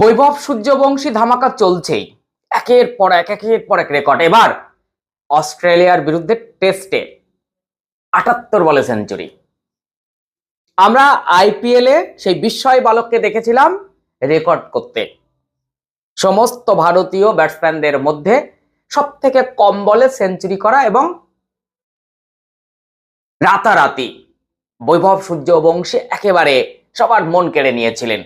বৈভব সূর্যবংশী ধামাকা চলছেই। একের পর এক, একের পর এক রেকর্ড এবার অস্ট্রেলিয়ার বিরুদ্ধে টেস্টে আটাত্তর বলে সেঞ্চুরি আমরা আইপিএলে সেই বিস্ময় বালককে দেখেছিলাম রেকর্ড করতে। সমস্ত ভারতীয় ব্যাটসম্যানদের মধ্যে সব থেকে কম বলে সেঞ্চুরি করা এবং রাতারাতি বৈভব সূর্যবংশী একেবারে সবার মন কেড়ে নিয়েছিলেন।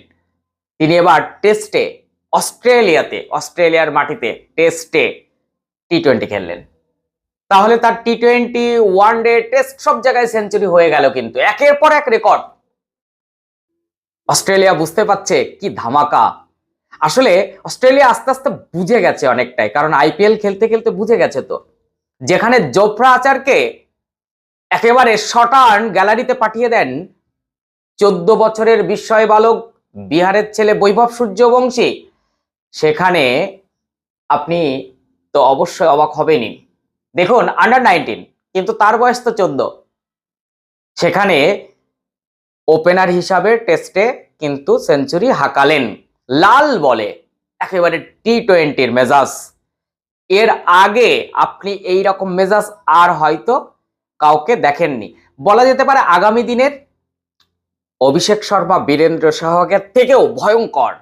তিনি এবার টেস্টে অস্ট্রেলিয়াতে, অস্ট্রেলিয়ার মাটিতে টেস্টে টি টোয়েন্টি খেললেন। তাহলে তার T twenty one day test সব জায়গায় সেঞ্চুরি হয়ে গেল কিন্তু। একের পর এক রেকর্ড অস্ট্রেলিয়া বুঝতে পারছে কি ধামাকা। আসলে অস্ট্রেলিয়া আস্তে আস্তে বুঝে গেছে অনেকটাই, কারণ আইপিএল খেলতে খেলতে বুঝে গেছে তো। যেখানে জোফরা আচারকে একেবারে শটার্ন গ্যালারিতে পাঠিয়ে দেন, চোদ্দ বছরের বিস্ময় বালক বিহারের ছেলে বৈভব সূর্যবংশী, সেখানে আপনি তো অবশ্যই অবাক হবেনই। দেখুন আন্ডার নাইনটিন কিন্তু তার বয়স তো চোদ্দ। সেখানে ওপেনার হিসাবে টেস্টে কিন্তু সেঞ্চুরি হাঁকালেন। লাল বলে, একেবারে টি টোয়েন্টির মেজাজ। এর আগে আপনি এই রকম মেজাজ আর হয়তো কাউকে দেখেননি। বলা যেতে পারে আগামী দিনের অভিষেক শর্মা, বীরেন্দ্র সহকের থেকেও ভয়ঙ্কর।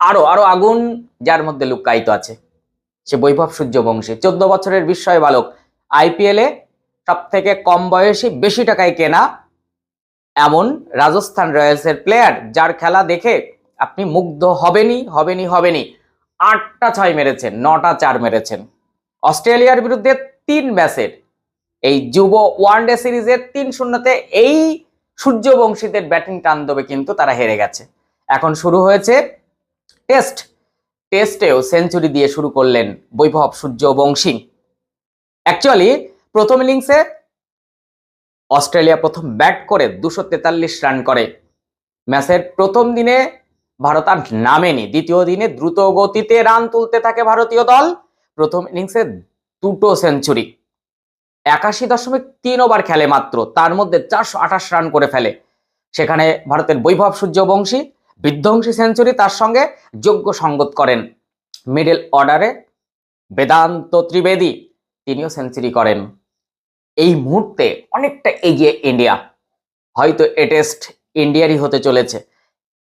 আরও আরও আগুন যার মধ্যে লুকায়িত আছে। সে বৈভব সূর্যবংশী, চোদ্দ বছরের বিস্ময় বালক। আইপিএলে সব থেকে কম বয়সী, বেশি টাকায় কেনা এমন রাজস্থান রয়্যালসের প্লেয়ার যার খেলা দেখে আপনি মুগ্ধ হবেনই হবেনই হবেনই। আটটা ছয় মেরেছেন, নটা চার মেরেছেন। অস্ট্রেলিয়ার বিরুদ্ধে তিন ম্যাচের এই যুব ওয়ানডে সিরিজের তিন শূন্যতে এই সূর্যবংশীদের ব্যাটিং তাণ্ডবে কিন্তু তারা হেরে গেছে। এখন শুরু হয়েছে টেস্ট। টেস্টেও সেঞ্চুরি দিয়ে শুরু করলেন বৈভব সূর্যবংশী। অ্যাকচুয়ালি প্রথম ইনিংসে অস্ট্রেলিয়া প্রথম ব্যাট করে দুশো রান করে। ম্যাচের প্রথম দিনে ভারত আর নামেনি। দ্বিতীয় দিনে দ্রুত গতিতে রান তুলতে থাকে ভারতীয় দল। প্রথম ইনিংসে দুটো সেঞ্চুরি। একাশি দশমিক তিন ওভার খেলে মাত্র। তার মধ্যে চারশো আঠাশ রান করে ফেলে। সেখানে ভারতের বৈভব সূর্যবংশী, বিধ্বংসী সেঞ্চুরি তার সঙ্গে যোগ্য সঙ্গত করেন। মিডল অর্ডারে বেদান্ত ত্রিবেদী তিনিও সেঞ্চুরি করেন। এই মুহূর্তে অনেকটা এগিয়ে ইন্ডিয়া। হয়তো এ টেস্ট ইন্ডিয়ারই হতে চলেছে।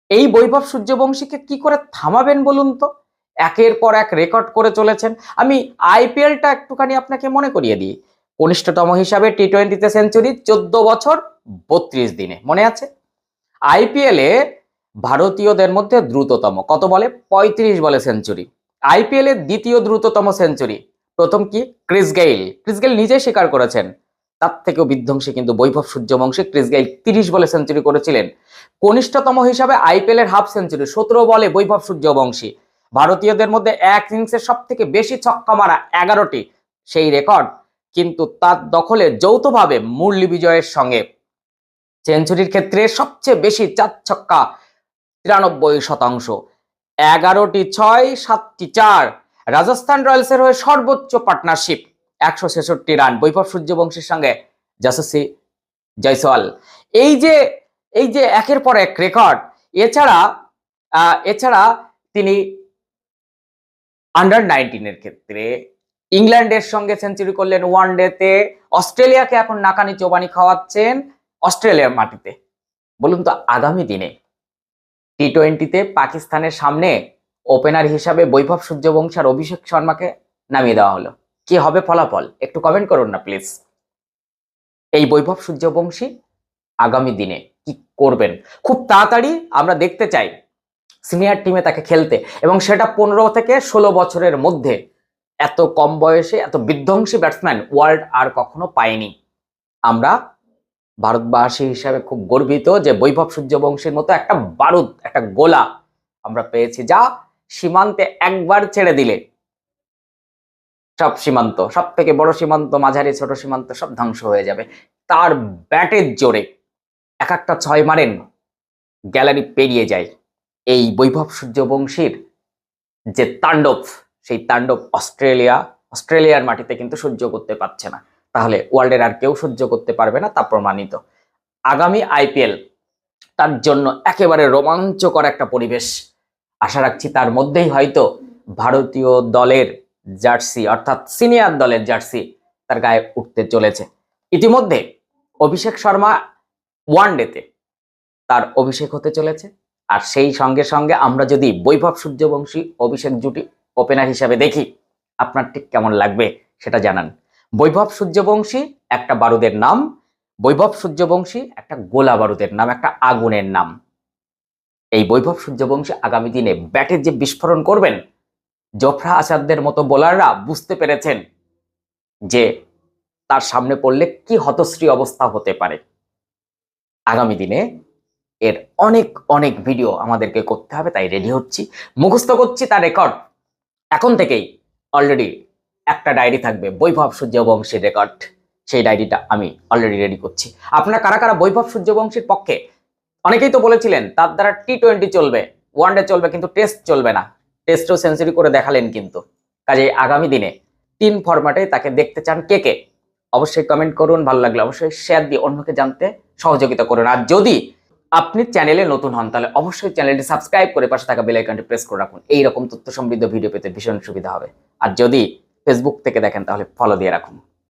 এই বৈভব সূর্যবংশীকে কি করে থামাবেন বলুন তো? একের পর এক রেকর্ড করে চলেছেন। আমি আইপিএলটা একটুখানি আপনাকে মনে করিয়ে দিই। কনিষ্ঠতম হিসাবে টি টোয়েন্টিতে সেঞ্চুরি চোদ্দ বছর, বত্রিশ দিনে। মনে আছে? আইপিএলে ভারতীয়দের মধ্যে দ্রুততম। কত বলে? পঁয়ত্রিশ বলে সেঞ্চুরি আইপিএল এর দ্বিতীয় দ্রুততম সেঞ্চুরি প্রথম কি? Chris Gayle. ক্রিস গেইল নিজেই স্বীকার করেছেন। তার থেকেও বিধ্বংসী কিন্তু বৈভব সূর্যবংশী ক্রিস গেইল তিরিশ বলে সেঞ্চুরি করেছিলেন। কনিষ্ঠতম হিসাবে আইপিএল এর হাফ সেঞ্চুরি সতেরো বলে বৈভব সূর্যবংশী। ভারতীয়দের মধ্যে এক ইনিংসের সব থেকে বেশি ছক্কা মারা এগারোটি। সেই রেকর্ড কিন্তু তার দখলে যৌথভাবে মুরলী বিজয়ের সঙ্গে। সেঞ্চুরির ক্ষেত্রে সবচেয়ে বেশি চার ছক্কা তিরানব্বই শতাংশ। এগারোটি ছয়, সাতটি চার। রাজস্থান রয়্যালসের হয়ে সর্বোচ্চ পার্টনারশিপ। একশো ছেষট্টি রান। বৈভব সূর্যবংশীর সঙ্গে যশস্বী জয়সওয়াল। এই যে এই যে একের পর এক রেকর্ড, এছাড়া এছাড়া তিনি আন্ডার নাইনটিনের ক্ষেত্রে ইংল্যান্ডের সঙ্গে সেঞ্চুরি করলেন ওয়ান ডেতে অস্ট্রেলিয়াকে এখন নাকানি চোবানি খাওয়াচ্ছেন অস্ট্রেলিয়ার মাটিতে। বলুন তো আগামী দিনে টি টোয়েন্টিতে পাকিস্তানের সামনে ওপেনার হিসাবে বৈভব সূর্যবংশী আর অভিষেক শর্মাকে নামিয়ে দেওয়া হলো। কি হবে ফলাফল? একটু কমেন্ট করুন না প্লিজ এই বৈভব সূর্যবংশী আগামী দিনে কি করবেন? খুব তাড়াতাড়ি আমরা দেখতে চাই সিনিয়র টিমে তাকে খেলতে। এবং সেটা পনেরো থেকে ষোলো বছরের মধ্যে এত কম বয়সে, এত বিধ্বংসী ব্যাটসম্যান ওয়ার্ল্ড আর কখনো পায়নি। আমরা ভারতবাসী হিসাবে খুব গর্বিত যে বৈভব সূর্যবংশীর মতো একটা বারুদ, একটা গোলা আমরা পেয়েছি, যা সীমান্তে একবার ছেড়ে দিলে সব সীমান্ত সব থেকে বড় সীমান্ত, মাঝারি, ছোট সীমান্ত সব ধ্বংস হয়ে যাবে। তার ব্যাটের জোরে এক একটা ছয় মারেন, গ্যালারি পেরিয়ে যায়। এই বৈভব সূর্যবংশীর যে তাণ্ডব সেই তাণ্ডব অস্ট্রেলিয়া, অস্ট্রেলিয়ার মাটিতে কিন্তু সহ্য করতে পারছে না। তাহলে ওয়ার্ল্ডের আর কেউ সহ্য করতে পারবে না তা প্রমাণিত। আগামী আইপিএল তার জন্য একেবারে রোমাঞ্চকর একটা পরিবেশ। আশা রাখছি তার মধ্যেই হয়তো ভারতীয় দলের জার্সি, অর্থাৎ সিনিয়র দলের জার্সি তার গায়ে উঠতে চলেছে। ইতিমধ্যে অভিষেক শর্মা ওয়ান ওয়ানডেতে তার অভিষেক হতে চলেছে। আর সেই সঙ্গে সঙ্গে আমরা যদি বৈভব সূর্যবংশী অভিষেক জুটি ওপেনার হিসাবে দেখি আপনার ঠিক কেমন লাগবে সেটা জানান। বৈভব সূর্যবংশী একটা বারুদের নাম, বৈভব সূর্যবংশী একটা গোলা বারুদের নাম, একটা আগুনের নাম। এই বৈভব সূর্যবংশী আগামী দিনে ব্যাটের যে বিস্ফোরণ করবেন, জফরা আসাদদের মতো বোলাররা বুঝতে পেরেছেন যে তার সামনে পড়লে কি হতশ্রী অবস্থা হতে পারে। আগামী দিনে এর অনেক অনেক ভিডিও আমাদেরকে করতে হবে, তাই রেডি হচ্ছি। মুখস্থ করছি তার রেকর্ড এখন থেকেই অলরেডি একটা ডায়েরি থাকবে, বৈভব সূর্যবংশীর রেকর্ড সেই ডায়েরিটা আমি অলরেডি রেডি করছি। আপনারা কারা কারা বৈভব সূর্যবংশীর পক্ষে? অনেকেই তো বলেছিলেন, তার দ্বারা টি টোয়েন্টি চলবে ওয়ানডে চলবে, কিন্তু টেস্ট চলবে না। টেস্টও সেঞ্চুরি করে দেখালেন কিন্তু। কাজে আগামী দিনে তিন ফরম্যাটে তাকে দেখতে চান কে কে? অবশ্যই কমেন্ট করুন, ভালো লাগলে অবশ্যই শেয়ার দিয়ে অন্যকে জানতে সহযোগিতা করুন। আর যদি আপনি চ্যানেলে নতুন হন, তাহলে অবশ্যই চ্যানেলটি সাবস্ক্রাইব করে পাশে থাকা বেল আইকনটি প্রেস করে রাখুন। এইরকম তথ্য সমৃদ্ধ ভিডিও পেতে ভীষণ সুবিধা হবে। আর যদি ফেসবুক থেকে দেখেন, তাহলে ফলো দিয়ে রাখুন।